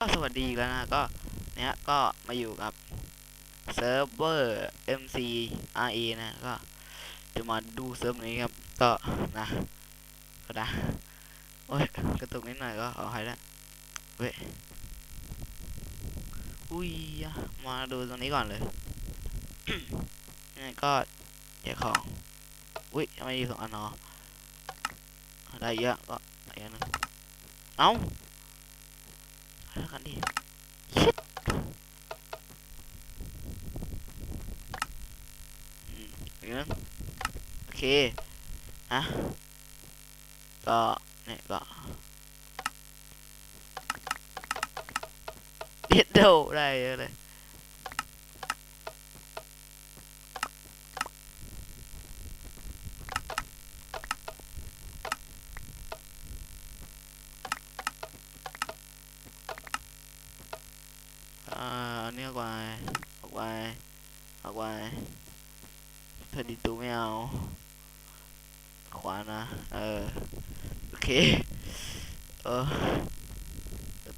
ก็สวัสดีกแล้วนะก็เนี้ยก็มาอยู่กับเซิร์ฟเวอร์ MCRE นะก็จะมาดูเซิร์ฟนี้ครับก็นะก็นะโอ้ยกระตุกนิดหน่อยก็เอาให้ละเว้ยอุ้ยมาดูตรงนี้ก่อนเลยนี่ก็แจกของอุ้ยทำไมอยู่สองอันเนาะได้เยอะก็อะไรนนะเอ้าแล้ว กันดิชิดอืมย่างโอเคอะก็เนี่ยก็เด็ดโดได้เลยอ่าอันนี้ออก ไป ออกไป ออกไปเพอดีตูไม่เอา ขวานะ เออ โอเค เออ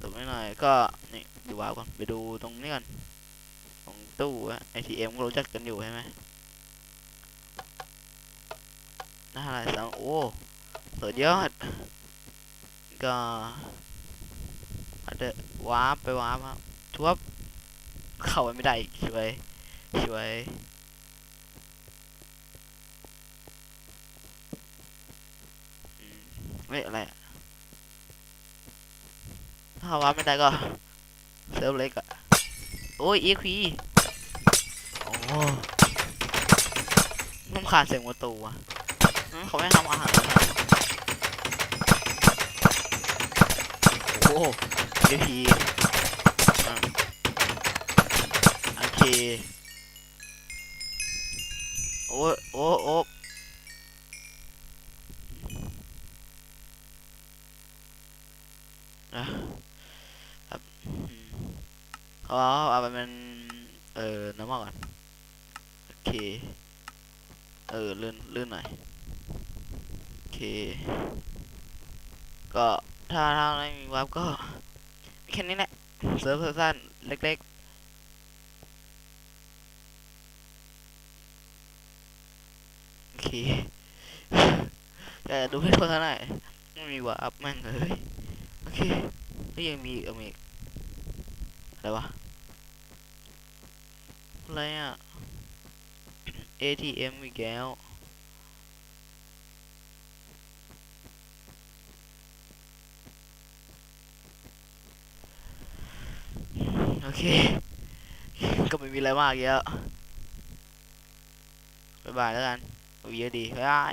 ตุกไม่หน่อยก็ นี่ดูว้าวก่อน ไปดูตรงนี้ก่อน ตรงตู้ไอะ ATM ก็รู้จักกันอยู่ใช่ไหมน้าอะไรสังโอ้สุดยอด ก็อาจจะวาร์ปไปวาร์ปครับทวบ เข้าไปไม่ได้อีกช่วยช่วยอืมเฮ้ยอะไรถ้าว่าไม่ได้ก็เซิร์ฟเล็กอะโอ้ย EXP โอ้น้ำขาดเสียงประตูอะเขาไม่ทำอาหารเลยอะโอ้ EXP อะ โอ้โอ้โอ้โอ้นะครับอืมเขาเอาไปเป็นเออน้ำมันก่อนโอเค เออลื่นลื่นหน่อยโอเค ก็ถ้าถ้าไม่มีวับก็แค่นี้แหละเซิร์ฟสั้นเล็ก ๆ โอ เคแต่ดูให้ทั่วเท่าไหร่ไม่มีวับแม่งเลยโอเคก็ยังมีอีกเอามกอะไรวะอะไรอะ ATM อีกแล้วโอเค ก็ไม่มีอะไรมากเยอะบายบายแล้วกัน เยอะดีบ๊ายบาย